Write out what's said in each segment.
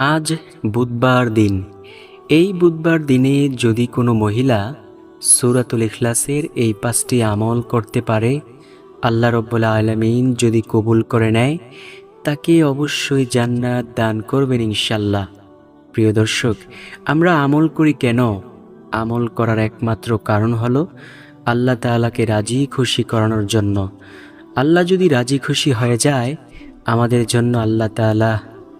আজ বুধবার দিন। এই বুধবার দিনে যদি কোনো মহিলা সুরাতুল ইখলাসের এই পাঁচটি আমল করতে পারে, আল্লাহ রব্বুল আলমিন যদি কবুল করে নেয়, তাকে অবশ্যই জান্নাত দান করবেন ইনশাল্লাহ প্রিয় দর্শক, আমরা আমল করি কেন? আমল করার একমাত্র কারণ হলো আল্লাহ তাআলাকে রাজি খুশি করানোর জন্য। আল্লাহ যদি রাজি খুশি হয়ে যায়, আমাদের জন্য আল্লাহ তাআলা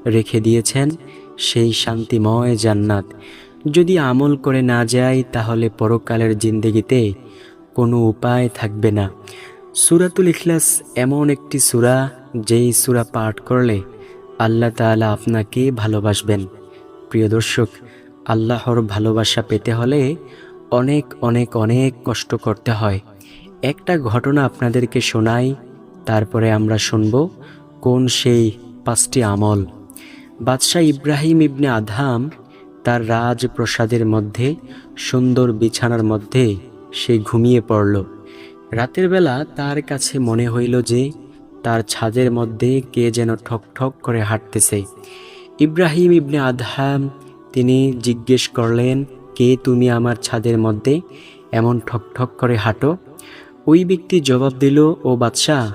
রেখে দিয়েছেন সেই শান্তিময় জান্নাত। যদি আমল করে না যায়, তাহলে পরকালের জিন্দগিতে কোনো উপায় থাকবে না। সুরাতুল ইখলাস এমন একটি সূরা, যেই সূরা পাঠ করলে আল্লাহ তাআলা আপনাকে ভালোবাসবেন। প্রিয় দর্শক, আল্লাহর ভালোবাসা পেতে হলে অনেক অনেক অনেক কষ্ট করতে হয়। একটা ঘটনা আপনাদেরকে শোনাই, তারপরে আমরা শুনব কোন সেই পাঁচটি আমল। বাদশাহ ইব্রাহিম ইবনে আধাম তার রাজপ্রসাদের মধ্যে, সুন্দর বিছানার মধ্যে সে ঘুমিয়ে পড়ল। রাতের বেলা তার কাছে মনে হইল যে তার ছাদের মধ্যে কে যেন ঠক ঠক করে হাঁটতেছে। ইব্রাহিম ইবনে আধাম তিনি জিজ্ঞেস করলেন, কে তুমি আমার ছাদের মধ্যে এমন ঠক ঠক করে হাঁটো? ওই ব্যক্তি জবাব দিল, ও বাদশাহ,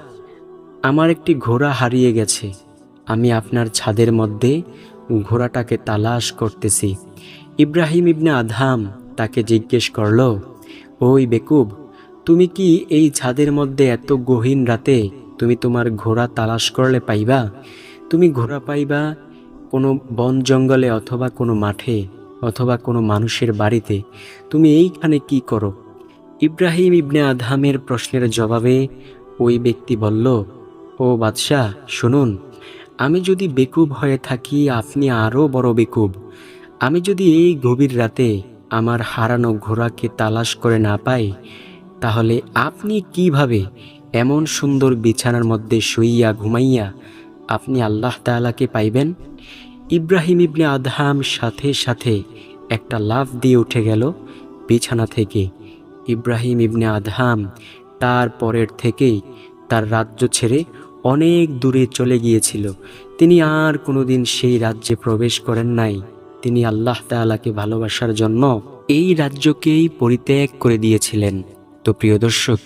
আমার একটি ঘোড়া হারিয়ে গেছে। আমি আপনার ছাদের মধ্যে ঘোড়াটাকে তালাশ করতেছি। ইব্রাহিম ইবনে আধাম তাকে জিজ্ঞেস করল, ওই বেকুব, তুমি কি এই ছাদের মধ্যে এত গহীন রাতে তুমি তোমার ঘোড়া তালাশ করলে পাইবা? তুমি ঘোড়া পাইবা কোনো বন জঙ্গলে অথবা কোনো মাঠে অথবা কোনো মানুষের বাড়িতে। তুমি এইখানে কি করো? ইব্রাহিম ইবনে আধামের প্রশ্নের জবাবে ওই ব্যক্তি বলল, ও বাদশাহ, শুনুন আমি যদি বেকুব হয়ে থাকি, আপনি আরও বড় বেকুব। আমি যদি এই গভীর রাতে আমার হারানো ঘোড়াকে তালাশ করে না পাই, তাহলে আপনি কীভাবে এমন সুন্দর বিছানার মধ্যে শুইয়া ঘুমাইয়া আপনি আল্লাহ তাআলাকে পাইবেন? ইব্রাহিম ইবনে আদহাম সাথে সাথে একটা লাফ দিয়ে উঠে গেল বিছানা থেকে। ইব্রাহিম ইবনে আদহাম তার পরের থেকেই তার রাজ্য ছেড়ে অনেক দূরে চলে গিয়েছিল। তিনি আর কোনোদিন সেই রাজ্যে প্রবেশ করেন নাই। তিনি আল্লাহ তাআলাকে ভালোবাসার জন্য এই রাজ্যকেই পরিত্যাগ করে দিয়েছিলেন। তো প্রিয় দর্শক,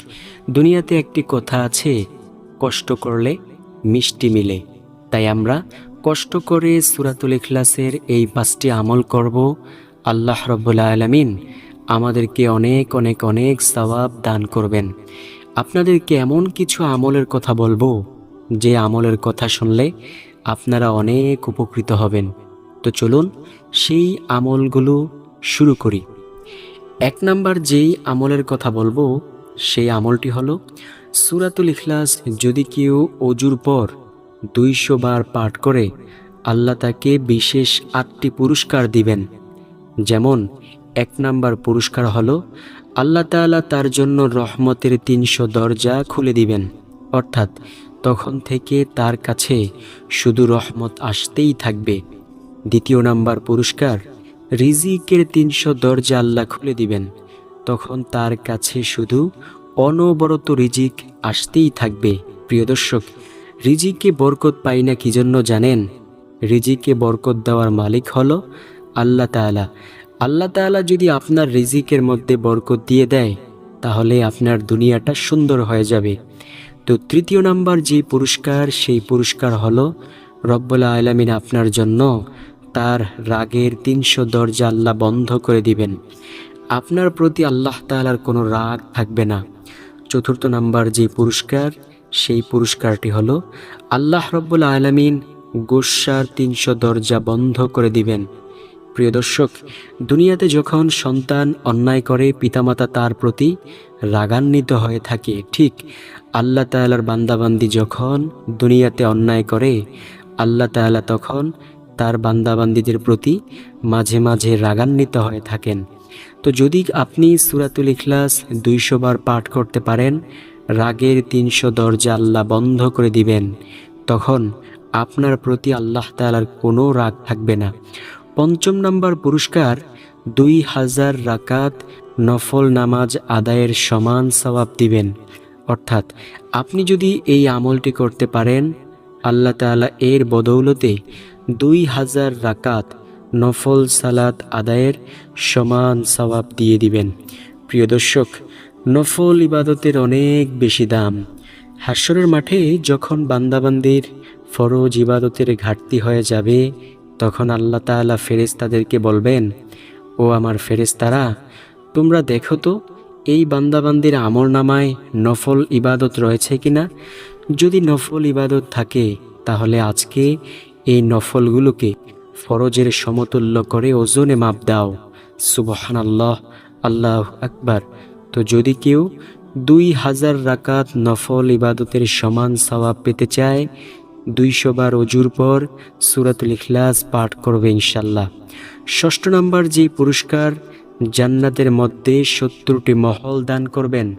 দুনিয়াতে একটি কথা আছে, কষ্ট করলে মিষ্টি মিলে। তাই আমরা কষ্ট করে সুরাতুল ইখলাসের এই পাঁচটি আমল করব। আল্লাহ রব্বুল আলমিন আমাদেরকে অনেক অনেক অনেক সওয়াব দান করবেন। আপনাদেরকে এমন কিছু আমলের কথা বলব যে আমলের কথা শুনলে আপনারা অনেক উপকৃত হবেন। তো চলুন সেই আমলগুলো শুরু করি। এক নাম্বার যেই আমলের কথা বলব, সেই আমলটি হলো সুরাতুল ইখলাস, যদি কেউ অজুর পর দুইশো বার পাঠ করে, আল্লাহ তাকে বিশেষ আটটি পুরস্কার দিবেন। যেমন, এক নাম্বার পুরস্কার হলো আল্লাহ তাআলা তার জন্য রহমতের তিনশো দরজা খুলে দিবেন। অর্থাৎ তখন থেকে তার কাছে শুধু রহমত আসতেই থাকবে। দ্বিতীয় নাম্বার পুরস্কার, রিজিকের তিনশো দরজা আল্লাহ খুলে দিবেন। তখন তার কাছে শুধু অনবরত রিজিক আসতেই থাকবে। প্রিয় দর্শক, রিজিকে বরকত পাই না কি জন্য জানেন? রিজিকে বরকত দেওয়ার মালিক হলো আল্লাহ তাআলা। আল্লাহ তাআলা যদি আপনার রিজিকের মধ্যে বরকত দিয়ে দেয়, তাহলে আপনার দুনিয়াটা সুন্দর হয়ে যাবে। তো তৃতীয় নাম্বার যে পুরস্কার, সেই পুরস্কার হলো রব্বুল আলমিন আপনার জন্য তার রাগের তিনশো দরজা আল্লাহ বন্ধ করে দিবেন। আপনার প্রতি আল্লাহ তাআলার কোনো রাগ থাকবে না। চতুর্থ নাম্বার যে পুরস্কার, সেই পুরস্কারটি হলো আল্লাহ রব্বুল আলমিন গোস্বার তিনশো দরজা বন্ধ করে দিবেন। প্রিয় দর্শক, দুনিয়াতে যখন সন্তান অন্যায় করে, পিতামাতা তার প্রতি রাগান্বিত হয়ে থাকে, ঠিক আল্লাহ তাআলার বান্দাবান্দি যখন দুনিয়াতে অন্যায় করে, আল্লাহ তাআলা তখন তার বান্দাবান্দিদের প্রতি মাঝে মাঝে রাগান্বিত হয়ে থাকেন। তো যদি আপনি সুরাতুল ইখলাস দুইশো বার পাঠ করতে পারেন, রাগের তিনশো দরজা আল্লাহ বন্ধ করে দিবেন, তখন আপনার প্রতি আল্লাহ তাআলার কোনো রাগ থাকবে না। পঞ্চম নম্বর পুরস্কার, দুই হাজার রাকাত নফল নামাজ আদায়ের সমান সওয়াব দিবেন। অর্থাৎ, আপনি যদি এই আমলটি করতে পারেন, আল্লাহ তাআলা এর বদৌলতে দুই হাজার রাকাত নফল সালাত আদায়ের সমান সওয়াব দিয়ে দিবেন। প্রিয় দর্শক, নফল ইবাদতের অনেক বেশি দাম। হাস্যরের মাঠে যখন বান্দাবান্দির ফরজ ইবাদতের ঘাটতি হয়ে যাবে তখন আল্লাহ তাআলা ফেরেশতাদেরকে বলবেন, ও আমার ফেরেশতারা, তোমরা দেখো তো, এই বান্দাবান্দির আমর নামায় নফল ইবাদত রয়েছে কিনা? যদি নফল ইবাদত থাকে, তাহলে আজকে এই নফলগুলোকে ফরজের সমতুল্য করে ওজনে মাপ দাও। সুবহান আল্লাহ আল্লাহ আকবার। তো যদি কেউ দুই হাজার রাকাত নফল ইবাদতের সমান সওয়াব পেতে চায় দুইশো বার অজুর পর সুরাতুল ইখলাস পাঠ করবে ইনশাল্লাহ ষষ্ঠ নম্বর যে পুরস্কার, জান্নাতের মধ্যে সত্তরটি মহল দান করবেন।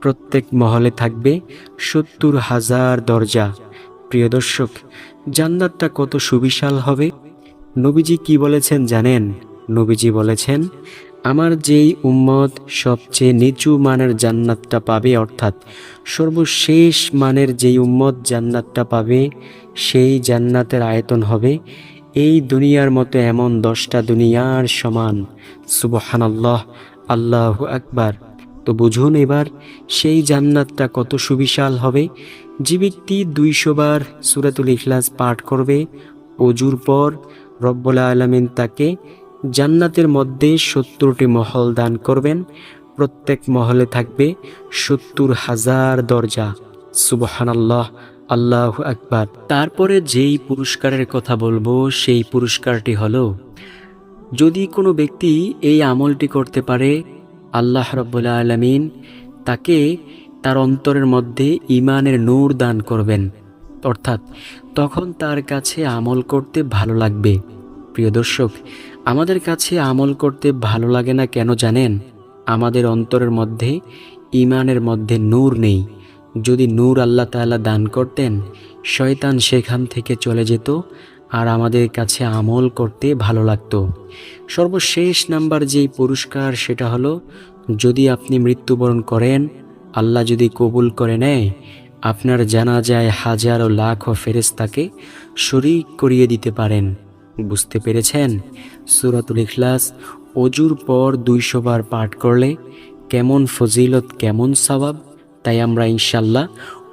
প্রত্যেক মহলে থাকবে সত্তর হাজার দরজা। প্রিয় দর্শক, জান্নাতটা কত সুবিশাল হবে? নবীজি কি বলেছেন জানেন? নবীজি বলেছেন আমার যেই উম্মত সবচেয়ে নিচু মানের জান্নাতটা পাবে, অর্থাৎ সর্বশেষ মানের যেই উম্মত জান্নাতটা পাবে, সেই জান্নাতের আয়তন হবে এই দুনিয়ার মতো এমন দশটা দুনিয়ার সমান। সুবহান আল্লাহ আল্লাহ আকবার। তো বুঝুন এবার সেই জান্নাতটা কত সুবিশাল হবে। যে ব্যক্তি দুইশো বার সুরাতুল ইখলাস পাঠ করবে, অজুর পর রব্বুল আলমিন তাকে জান্নাতের মধ্যে সত্তরটি মহল দান করবেন। প্রত্যেক মহলে থাকবে সত্তর হাজার দরজা। সুবহানাল্লাহ, আল্লাহ আকবার। তারপরে যেই পুরস্কারের কথা বলব, সেই পুরস্কারটি হলো, যদি কোনো ব্যক্তি এই আমলটি করতে পারে, আল্লাহ রব্বুল্লা আলমিন তাকে তার অন্তরের মধ্যে ইমানের নূর দান করবেন। অর্থাৎ তখন তার কাছে আমল করতে ভালো লাগবে। প্রিয় দর্শক আমাদের কাছে আমল করতে ভালো লাগে না কেন জানেন? আমাদের অন্তরের মধ্যে ইমানের মধ্যে নূর নেই। যদি নূর আল্লাহ তাআলা দান করতেন, শয়তান সেখান থেকে চলে যেত আর আমাদের কাছে আমল করতে ভালো লাগতো। সর্বশেষ নাম্বার যেই পুরস্কার, সেটা হলো, যদি আপনি মৃত্যুবরণ করেন, আল্লাহ যদি কবুল করে নেয়, আপনার জানা যায় হাজার ও লাখ ও ফেরেস্তাকে শরিক করিয়ে দিতে পারেন। বুঝতে পেরেছেন? সুরাতুল ইখলাস অজুর পর দুইশো বার পাঠ করলে কেমন ফজিলত, কেমন সওয়াব? তাই আমরা ইনশাল্লাহ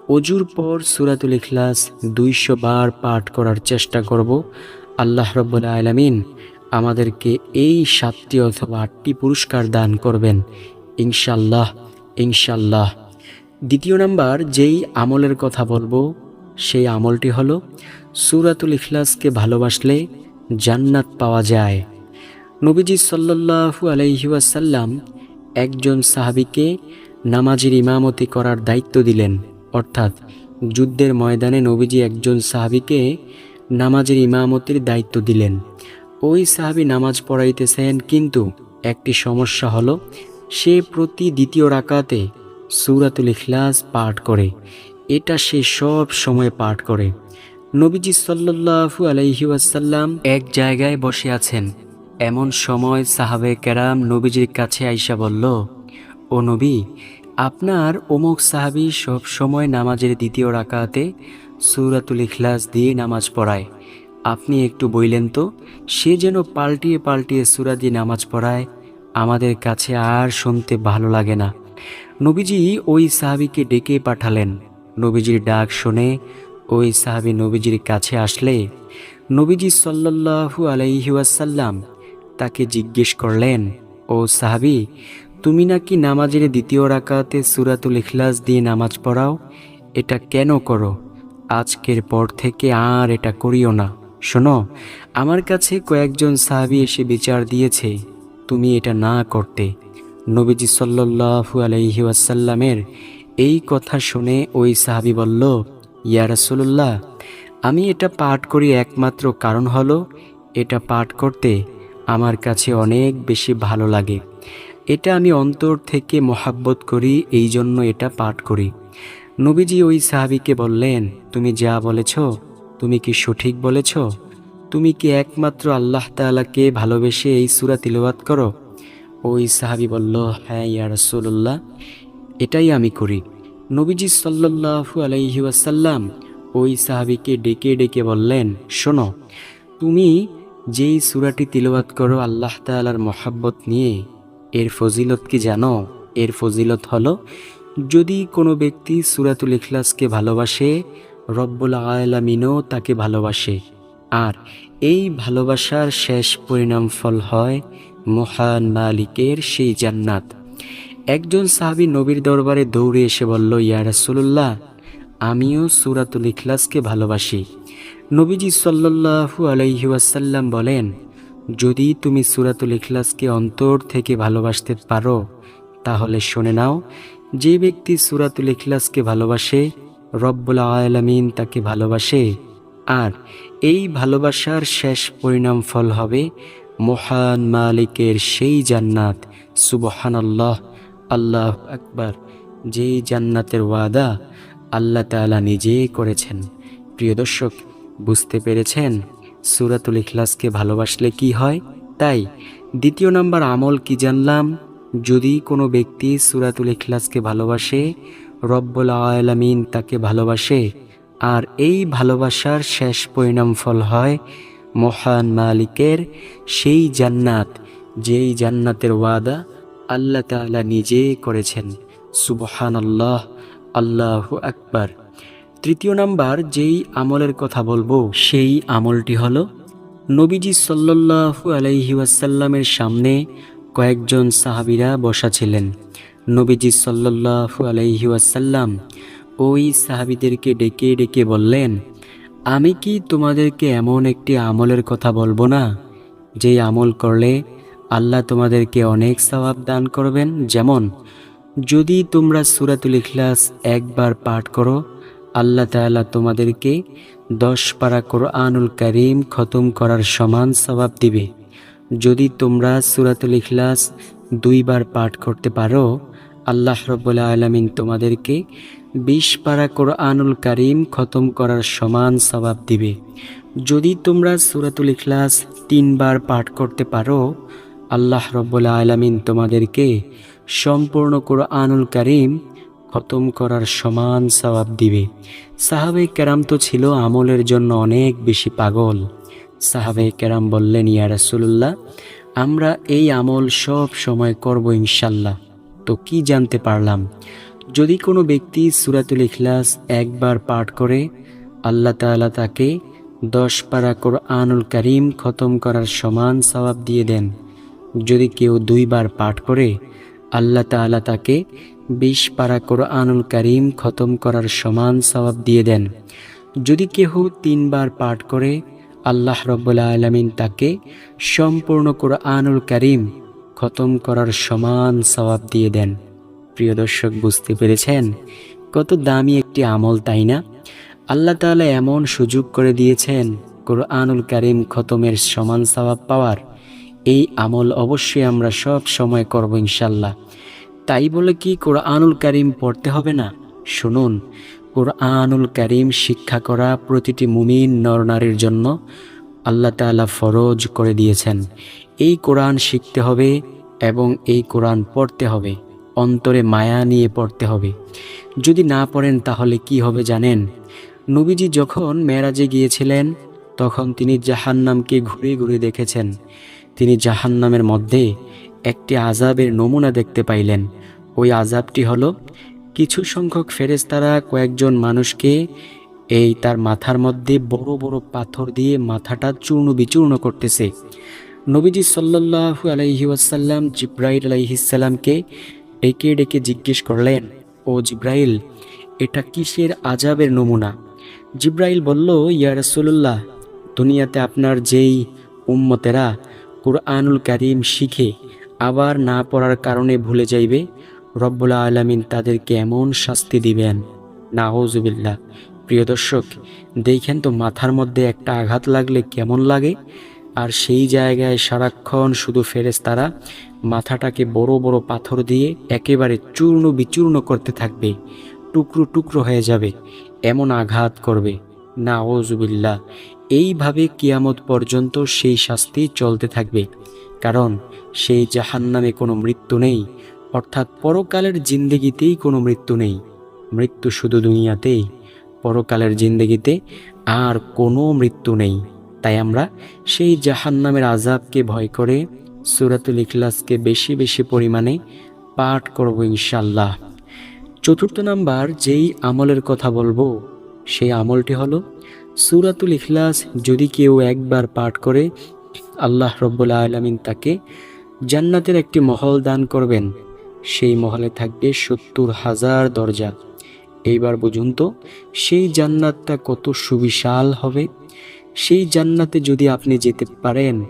অজুর পর সুরাতুল ইখলাস দুইশো বার পাঠ করার চেষ্টা করব। আল্লাহ রব্বুল আলমিন আমাদেরকে এই সাতটি অথবা আটটি পুরস্কার দান করবেন। ইনশাল্লাহ ইনশাল্লাহ দ্বিতীয় নাম্বার, যেই আমলের কথা বলব, সেই আমলটি হলো সুরাতুল ইখলাসকে ভালোবাসলে জান্নাত পাওয়া যায়। নবীজি সাল্লাল্লাহু আলাইহি ওয়াসাল্লাম একজন সাহাবীকে নামাজের ইমামতি করার দায়িত্ব দিলেন। অর্থাৎ যুদ্ধের ময়দানে নবীজি একজন সাহাবীকে নামাজের ইমামতির দায়িত্ব দিলেন। ওই সাহাবী নামাজ পড়াইতেছেন, কিন্তু একটি সমস্যা হলো, সে প্রতি দ্বিতীয় রাকাতে সুরাতুল ইখলাস পাঠ করে। এটা সে সব সময় পাঠ করে। নবীজি সাল্লাল্লাহু আলাইহি ওয়াসাল্লাম এক জায়গায় বসে আছেন। এমন সময় সাহাবে কেরাম নবীজির কাছে আইসা বলল, ও নবী, আপনার অমুক সাহাবি সব সময় নামাজের দ্বিতীয় রাকাতে সুরাতুল ইখলাস দিয়ে নামাজ পড়ায়। আপনি একটু বইলেন তো, সে যেন পাল্টিয়ে পাল্টিয়ে সুরা দিয়ে নামাজ পড়ায়, আমাদের কাছে আর শুনতে ভালো লাগে না। নবীজি ওই সাহাবিকে ডেকে পাঠালেন। নবীজির ডাক শুনে ওই সাহাবি নবীজির কাছে আসলে নবীজি সাল্লাল্লাহু আলাইহি ওয়াসাল্লাম তাকে জিজ্ঞেস করলেন, ও সাহাবি, তুমি নাকি নামাজের দ্বিতীয় রাকাতে সুরাতুল ইখলাস দিয়ে নামাজ পড়াও? এটা কেন করো? আজকের পর থেকে আর এটা করিও না। শোনো, আমার কাছে কয়েকজন সাহাবি এসে বিচার দিয়েছে, তুমি এটা না করতে। নবীজি সাল্লাল্লাহু আলাইহি ওয়াসাল্লামের এই কথা শুনে ওই সাহাবি বলল ইয়া রাসূলুল্লাহ, আমি এটা পাঠ করি একমাত্র কারণ হলো, এটা পাঠ করতে আমার কাছে অনেক বেশি ভালো লাগে। এটা আমি অন্তর থেকে মহাব্বত করি এই জন্য এটা পাঠ করি। নবীজি ওই সাহাবিকে বললেন, তুমি যা বলেছ, তুমি কি সঠিক বলেছ? তুমি কি একমাত্র আল্লাহ তাআলাকে ভালোবেসে এই সূরা তিলাওয়াত করো? ওই সাহাবি বলল হ্যাঁ ইয়া এটাই আমি করি। নবীজি সাল্লাল্লাহু আলাইহি ওয়াসাল্লাম ওই সাহাবিকে ডেকে ডেকে বললেন, শোনো, তুমি যেই সুরাটি তিলবাত করো আল্লাহ তালার মহাব্বত নিয়ে, এর ফজিলত কি জানো? এর ফজিলত হলো, যদি কোনো ব্যক্তি সুরাতুল ইখলাসকে ভালোবাসে, রব্বুল আলামিনও তাকে ভালোবাসে। আর এই ভালোবাসার শেষ পরিণাম ফল হয় মহান মালিকের সেই জান্নাত। একজন সাহাবী নবীর দরবারে দৌড়ে এসে বলল, ইয়া রাসূলুল্লাহ, আমিও সুরাতুল ইখলাসকে ভালোবাসি। নবীজি সাল্লাল্লাহু আলাইহি ওয়াসাল্লাম বলেন, যদি তুমি সুরাতুল ইখলাসকে অন্তর থেকে ভালোবাসতে পারো, তাহলে শুনে নাও, যে ব্যক্তি সুরাতুল ইখলাসকে ভালোবাসে, রব্বুল আলামিন তাকে ভালোবাসে। আর এই ভালোবাসার শেষ পরিণাম ফল হবে মহান মালিকের সেই জান্নাত। সুবহানাল্লাহ। আল্লাহ আকবার, যেই জান্নাতের ওয়াদা আল্লাহ তাআলা নিজেই করেছেন। প্রিয় দর্শক, বুঝতে পেরেছেন সুরাতুল ইখলাসকে ভালোবাসলে কি হয়? তাই দ্বিতীয় নম্বর আমল কি জানলাম? যদি কোনো ব্যক্তি সুরাতুল ইখলাসকে ভালোবাসে, রব্বুল আলামিন তাকে ভালোবাসে, আর এই ভালোবাসার শেষ পরিণাম ফল হয় মহান মালিকের সেই জান্নাত, যেই জান্নাতের ওয়াদা আল্লাহ তাআলা নিজে করেছেন। সুবহান আল্লাহ আল্লাহ আকবার। তৃতীয় নাম্বার, যেই আমলের কথা বলব, সেই আমলটি হলো, নবীজি সাল্লাল্লাহু আলাইহি ওয়াসাল্লামের সামনে কয়েকজন সাহাবিরা বসা ছিলেন। নবীজি সাল্লাল্লাহু আলাইহি ওয়াসাল্লাম ওই সাহাবীদেরকে ডেকে ডেকে বললেন, আমি কি তোমাদেরকে এমন একটি আমলের কথা বলব না, যেই আমল করলে আল্লাহ তোমাদেরকে অনেক সওয়াব দান করবেন। যেমন, যদি তোমরা সুরাতুল ইখলাস একবার পাঠ করো, আল্লাহ তাআলা তোমাদেরকে দশ পারা কোরআনুল করিম খতম করার সমান সওয়াব দিবে। যদি তোমরা সুরাতুল ইখলাস দুইবার পাঠ করতে পারো, আল্লাহ রব্বুল আলামিন তোমাদেরকে বিশ পারা কোরআনুল করিম খতম করার সমান সওয়াব দিবে। যদি তোমরা সুরাতুল ইখলাস তিনবার পাঠ করতে পারো আল্লাহ রব্বুল আলামিন তোমাদেরকে সম্পূর্ণ কোরআনুল করিম খতম করার সমান সওয়াব দিবে। সাহাবে কেরাম তো ছিল আমলের জন্য অনেক বেশি পাগল। সাহাবে কেরাম বললেন, ইয়া রাসূলুল্লাহ, আমরা এই আমল সব সময় করব ইনশাল্লাহ তো কি জানতে পারলাম? যদি কোনো ব্যক্তি সুরাতুল ইখলাস একবার পাঠ করে, আল্লাহ তাআলা তাকে দশ পারা কোরআনুল করিম খতম করার সমান সওয়াব দিয়ে দেন। যদি কেউ দুইবার পাঠ করে, আল্লাহ তাআলা তাকে বিশ পারা কোরআনুল করিম খতম করার সমান সওয়াব দিয়ে দেন। যদি কেহ তিনবার পাঠ করে, আল্লাহ রব্বুল আলমিন তাকে সম্পূর্ণ কোরআনুল করিম খতম করার সমান সওয়াব দিয়ে দেন। প্রিয় দর্শক, বুঝতে পেরেছেন কত দামি একটি আমল, তাই না? আল্লাহ তাআলা এমন সুযোগ করে দিয়েছেন কোরআনুল করিম খতমের সমান সওয়াব পাওয়ার। এই আমল অবশ্যই আমরা সব সময় করব ইনশাল্লাহ। তাই বলে কি কোরআনুল করিম পড়তে হবে না? শুনুন, কোরআনুল করিম শিক্ষা করা প্রতিটি মুমিন নরনারীর জন্য আল্লাহ তাআলা ফরজ করে দিয়েছেন। এই কোরআন শিখতে হবে এবং এই কোরআন পড়তে হবে, অন্তরে মায়া নিয়ে পড়তে হবে। যদি না পড়েন তাহলে কি হবে জানেন? নবীজি যখন মেরাজে গিয়েছিলেন, তখন তিনি জাহান্নামকে ঘুরে ঘুরে দেখেছেন। তিনি জাহান্নামের মধ্যে একটি আজাবের নমুনা দেখতে পাইলেন। ওই আজাবটি হল, কিছু সংখ্যক ফেরেশতারা কয়েকজন মানুষকে এই তার মাথার মধ্যে বড় বড় পাথর দিয়ে মাথাটা চূর্ণ বিচূর্ণ করতেছে। নবীজি সাল্লাল্লাহু আলাইহি ওয়াসাল্লাম জিব্রাইল আলাইহিসসালামকে ডেকে ডেকে জিজ্ঞেস করলেন, ও জিব্রাইল, এটা কিসের আজাবের নমুনা? জিব্রাইল বলল, ইয়া রাসূলুল্লাহ, দুনিয়াতে আপনার যেই উম্মতেরা কুরআনুল কারীম শিখে আবার না পড়ার কারণে ভুলে যাইবে, রব্বুল আলামিন তাদেরকে এমন শাস্তি দিবেন। নাহজুবিল্লাহ প্রিয় দর্শক, দেখেন তো মাথার মধ্যে একটা আঘাত লাগলে কেমন লাগে? আর সেই জায়গায় সারাক্ষণ শুধু ফেরেস তারা মাথাটাকে বড় বড় পাথর দিয়ে একেবারে চূর্ণ বিচূর্ণ করতে থাকবে, টুকরো টুকরো হয়ে যাবে, এমন আঘাত করবে। না ওজুবিল্লা এইভাবে কিয়ামত পর্যন্ত সেই শাস্তি চলতে থাকবে। কারণ সেই জাহান্নামে কোনো মৃত্যু নেই, অর্থাৎ পরকালের জিন্দগিতেই কোনো মৃত্যু নেই। মৃত্যু শুধু দুনিয়াতেই, পরকালের জিন্দগিতে আর কোনো মৃত্যু নেই। তাই আমরা সেই জাহান্নামের আজাবকে ভয় করে সুরাতুল ইখলাসকে বেশি বেশি পরিমাণে পাঠ করব ইনশাল্লাহ চতুর্থ নাম্বার, যেই আমলের কথা বলব, সেই আমলটি হলো সুরাতুল ইখলাস যদি কেউ একবার পাঠ করে, আল্লাহ রব্বুল্লা আলমিন তাকে জান্নাতের একটি মহল দান করবেন। সেই মহলে থাকবে সত্তর হাজার দরজা। এইবার বুঝুন তো, সেই জান্নাতটা কত সুবিশাল হবে। সেই জান্নাতে যদি আপনি যেতে পারেন,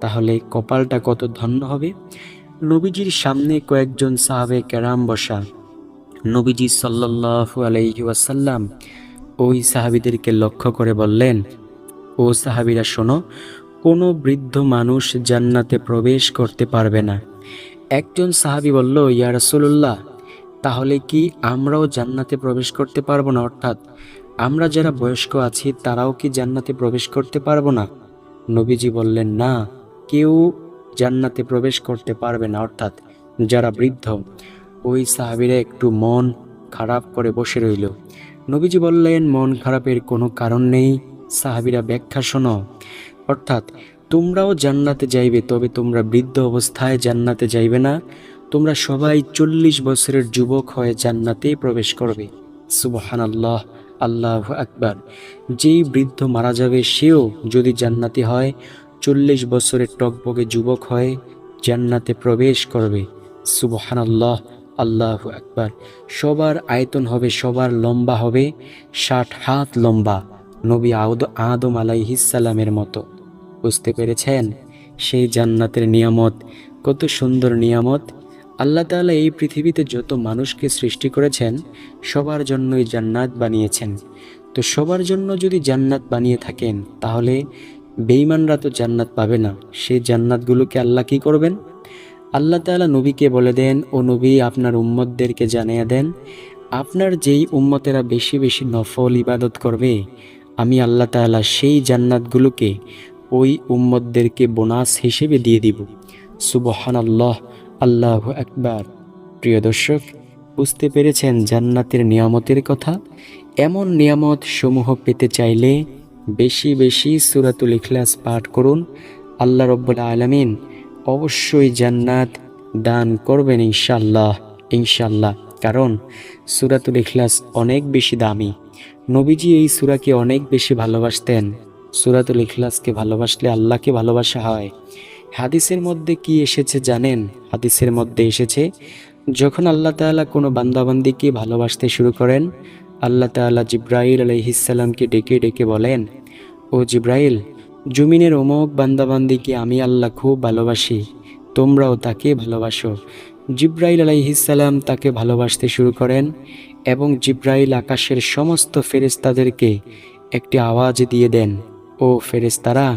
তাহলে কপালটা কত ধন্য হবে। নবীজির সামনে কয়েকজন সাহাবে ক্যারাম বসা। নবীজি সাল্লাল্লাহু আলাইহি ওয়াসাল্লাম ওই সাহাবিদেরকে লক্ষ্য করে বললেন, ও সাহাবিরা, শোনো, কোনো বৃদ্ধ মানুষ জান্নাতে প্রবেশ করতে পারবে না। একজন সাহাবি বলল, ইয়া রাসূলুল্লাহ, তাহলে কি আমরাও জান্নাতে প্রবেশ করতে পারব না? অর্থাৎ আমরা যারা বয়স্ক আছি, তারাও কি জান্নাতে প্রবেশ করতে পারব না? নবীজি বললেন, না, কেউ জান্নাতে প্রবেশ করতে পারবে না। অর্থাৎ যারা বৃদ্ধ, ওই সাহাবিরা একটু মন খারাপ করে বসে রইল। নবীজি বললেন, মন খারাপের কোনো কারণ নেই। সাহাবিরা ব্যাখ্যা শোনো। অর্থাৎ, তোমরাও জান্নাতে যাইবে, তবে তোমরা বৃদ্ধ অবস্থায় জান্নাতে যাইবে না। তোমরা সবাই চল্লিশ বছরের যুবক হয়ে জান্নাতে প্রবেশ করবে। সুবহান আল্লাহ আল্লাহ আকবার। যেই বৃদ্ধ মারা যাবে, সেও যদি জান্নাতি হয়, চল্লিশ বছরের টকবগে যুবক হয়ে জান্নাতে প্রবেশ করবে। সুবহান আল্লাহ আল্লাহ আকবার। সবার আয়তন হবে, সবার লম্বা হবে ষাট হাত লম্বা, নবী আউদ, আদম আলাইহিসালামের মতো। বুঝতে পেরেছেন? সেই জান্নাতের নিয়ামত, কত সুন্দর নিয়ামত। আল্লাহ তাআলা এই পৃথিবীতে যত মানুষকে সৃষ্টি করেছেন, সবার জন্যই জান্নাত বানিয়েছেন। তো সবার জন্য যদি জান্নাত বানিয়ে থাকেন, তাহলে বেঈমানরা তো জান্নাত পাবে না। সেই জান্নাতগুলোকে আল্লাহ কি করবেন? আল্লাহ তাআলা নবীকে বলে দেন, ও নবী, আপনার উম্মতদেরকে জানিয়ে দেন, আপনার যেই উম্মতেরা বেশি বেশি নফল ইবাদত করবে, আমি আল্লাহ তাআলা সেই জান্নাতগুলোকে ওই উম্মতদেরকে বোনাস হিসেবে দিয়ে দিব। সুবহান আল্লাহ আল্লাহ একবার প্রিয় দর্শক, বুঝতে পেরেছেন জান্নাতের নিয়ামতের কথা? এমন নিয়ামত সমূহ পেতে চাইলে বেশি বেশি সুরাতুল ইখলাস পাঠ করুন। আল্লাহ রব্বুল আলমিন অবশ্যই জান্নাত দান করবেন ইনশাল্লাহ ইনশাল্লাহ কারণ সুরাতুল ইখলাস অনেক বেশি দামি। নবীজি এই সুরাকে অনেক বেশি ভালোবাসতেন। সুরাতুল ইখলাসকে ভালোবাসলে আল্লাহকে ভালোবাসা হয়। হাদিসের মধ্যে কি এসেছে জানেন? হাদিসের মধ্যে এসেছে, যখন আল্লাহ তাআলা কোনো বান্দাবান্দিকে ভালোবাসতে শুরু করেন, আল্লাহ তাআলা জিব্রাইল আলাইহিসসালামকে ডেকে ডেকে বলেন, ও জিব্রাইল জমিনের অমোক বান্দাবান্দিকে আমি আল্লাহ খুব ভালোবাসি, তোমরাও তাকে ভালোবাসো। জিব্রাইল আলাইহিসসালাম তাকে ভালোবাসতে শুরু করেন এবং জিব্রাইল আকাশের সমস্ত ফেরেশতাদেরকে একটি আওয়াজ দিয়ে দেন, ও ফেরেশতারা,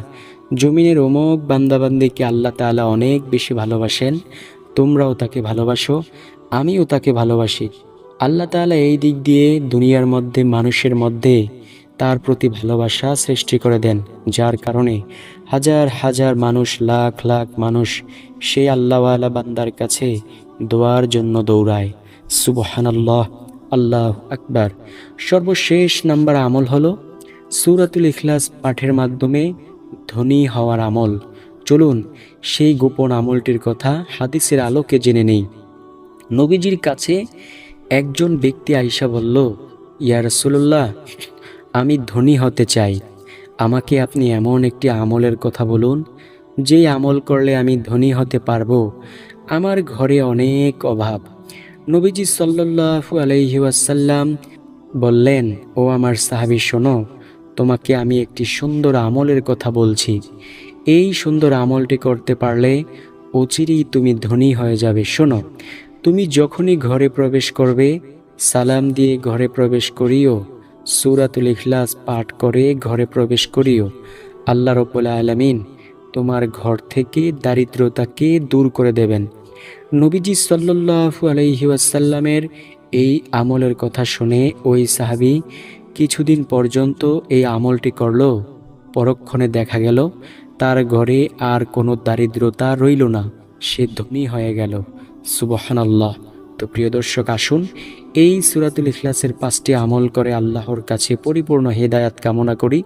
জমিনের অমোক বান্দাবান্দিকে আল্লাহ তাআলা অনেক বেশি ভালোবাসেন, তোমরাও তাকে ভালোবাসো, আমিও তাকে ভালোবাসি। আল্লাহ তাআলা এই দিক দিয়ে দুনিয়ার মধ্যে, মানুষের মধ্যে তার প্রতি ভালোবাসা সৃষ্টি করে দেন, যার কারণে হাজার হাজার মানুষ, লাখ লাখ মানুষ সেই আল্লাহওয়ালা বান্দার কাছে দোয়ার জন্য দৌড়ায়। সুবহানাল্লাহ, আল্লাহ আকবার। সর্বশেষ নাম্বার আমল হলো সুরাতুল ইখলাস পাঠের মাধ্যমে ধনী হওয়ার আমল। চলুন সেই গোপন আমলটির কথা হাদিসের আলোকে জেনে নেই। নবীজির কাছে একজন ব্যক্তি আইসা বলল, ইয়া রাসূলুল্লাহ আমি ধনী হতে চাই। আমাকে আপনি এমন একটি আমলের কথা বলুন যে আমল করলে আমি ধনী হতে পারব। আমার ঘরে অনেক অভাব। নবীজি সাল্লাল্লাহু আলাইহি ওয়াসাল্লাম বললেন, ও আমার সাহাবি, শোনো, তোমাকে আমি একটি সুন্দর আমলের কথা বলছি। এই সুন্দর আমলটি করতে পারলে অচিরেই তুমি ধনী হয়ে যাবে। শোনো, তুমি যখনই ঘরে প্রবেশ করবে, সালাম দিয়ে ঘরে প্রবেশ করিও। সুরাতুল ইখলাস পাঠ করে ঘরে প্রবেশ করিও। আল্লাহ রব্বুল আলমিন তোমার ঘর থেকে দারিদ্রতাকে দূর করে দেবেন। নবীজি সাল্লু আলহি ওয়াসাল্লামের এই আমলের কথা শুনে ওই সাহাবি কিছুদিন পর্যন্ত এই আমলটি করল, পরক্ষণে দেখা গেল, তার ঘরে আর কোনো দারিদ্রতা রইল না, সে ধনী হয়ে গেল। সুবহান আল্লাহ তো প্রিয় দর্শক, আসুন এই সুরাতুল ইখলাসের পাঁচটি আমল করে আল্লাহর কাছে পরিপূর্ণ হেদায়াত কামনা করি।